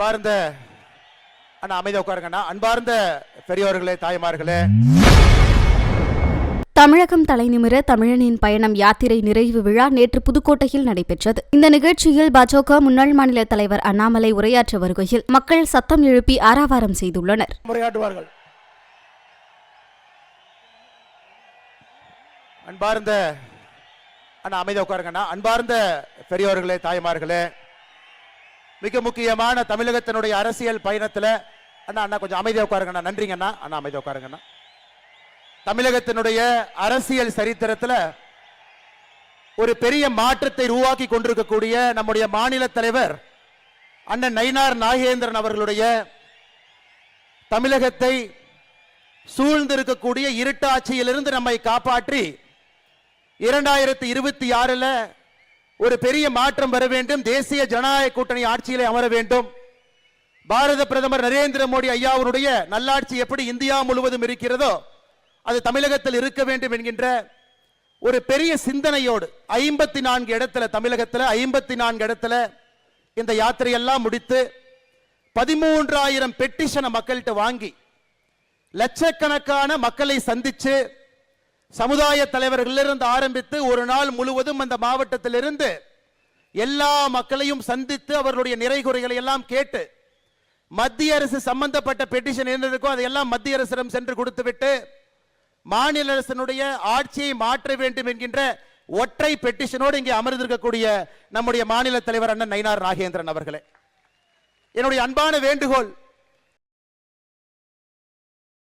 அன்பார்ந்த அண்ணா அமைதியா உட்காருங்கண்ணா. அன்பார்ந்த பெரியோர்களே தாய்மார்களே. தமிழகம் தலைநிமிர தமிழனின் பயணம் யாத்திரை நிறைவு விழா நேற்று புதுக்கோட்டையில் நடைபெற்றது. இந்த நிகழ்ச்சியில் பாஜக முன்னாள் மாநில தலைவர் அண்ணாமலை உரையாற்ற வருகையில் மக்கள் சத்தம் எழுப்பி ஆரவாரம் செய்துள்ளனர். முறையாட்டுவார்கள் அன்பார்ந்த அண்ணா அமைதியா உட்காருங்கண்ணா. அன்பார்ந்த பெரியோர்களே தாய்மார்களே. மிக முக்கியமான தமிழகத்தினுடைய அரசியல் பயணத்துல அண்ணா அண்ணா கொஞ்சம் அமைதியாக உட்காருங்கண்ணா. நன்றிங்கண்ணா. அண்ணா அமைதியாக உட்காருங்கண்ணா. தமிழகத்தினுடைய அரசியல் சரித்திரத்துல ஒரு பெரிய மாற்றத்தை உருவாக்கி கொண்டிருக்கக்கூடிய நம்முடைய மாநில தலைவர் அண்ணன் நயினார் நாகேந்திரன் அவர்களுடைய தமிழகத்தை சூழ்ந்திருக்கக்கூடிய இருட்டாட்சியிலிருந்து நம்மை காப்பாற்றி இரண்டாயிரத்தி இருபத்தி ஆறுல ஒரு பெரிய மாற்றம் வர வேண்டும். தேசிய ஜனநாயக கூட்டணி ஆட்சியிலே அமர வேண்டும். பாரத பிரதமர் நரேந்திர மோடி ஐயாவுடைய நல்லாட்சி எப்படி இந்தியா முழுவதும் இருக்கிறதோ அது தமிழகத்தில் இருக்க வேண்டும் என்கின்ற ஒரு பெரிய சிந்தனையோடு ஐம்பத்தி நான்கு இடத்துல தமிழகத்தில் ஐம்பத்தி நான்கு இடத்துல இந்த யாத்திரையெல்லாம் முடித்து பதிமூன்றாயிரம் பெட்டிஷனை மக்கள்கிட்ட வாங்கி லட்சக்கணக்கான மக்களை சந்திச்சு சமுதாய தலைவர்களிலிருந்து ஆரம்பித்து ஒரு நாள் முழுவதும் அந்த மாவட்டத்திலிருந்து எல்லா மக்களையும் சந்தித்து அவர்களுடைய நிறைகுறைகளை எல்லாம் கேட்டு மத்திய அரசு சம்பந்தப்பட்ட பெட்டிஷன் இருக்கோ அதையெல்லாம் மத்திய அரசிடம் சென்று கொடுத்துவிட்டு மாநில அரசினுடைய ஆட்சியை மாற்ற வேண்டும் என்கின்ற ஒற்றை பெட்டிஷனோடு இங்கே அமர்ந்திருக்கக்கூடிய நம்முடைய மாநில தலைவர் அண்ணன் நயினார் நாகேந்திரன் அவர்களே. என்னுடைய அன்பான வேண்டுகோள்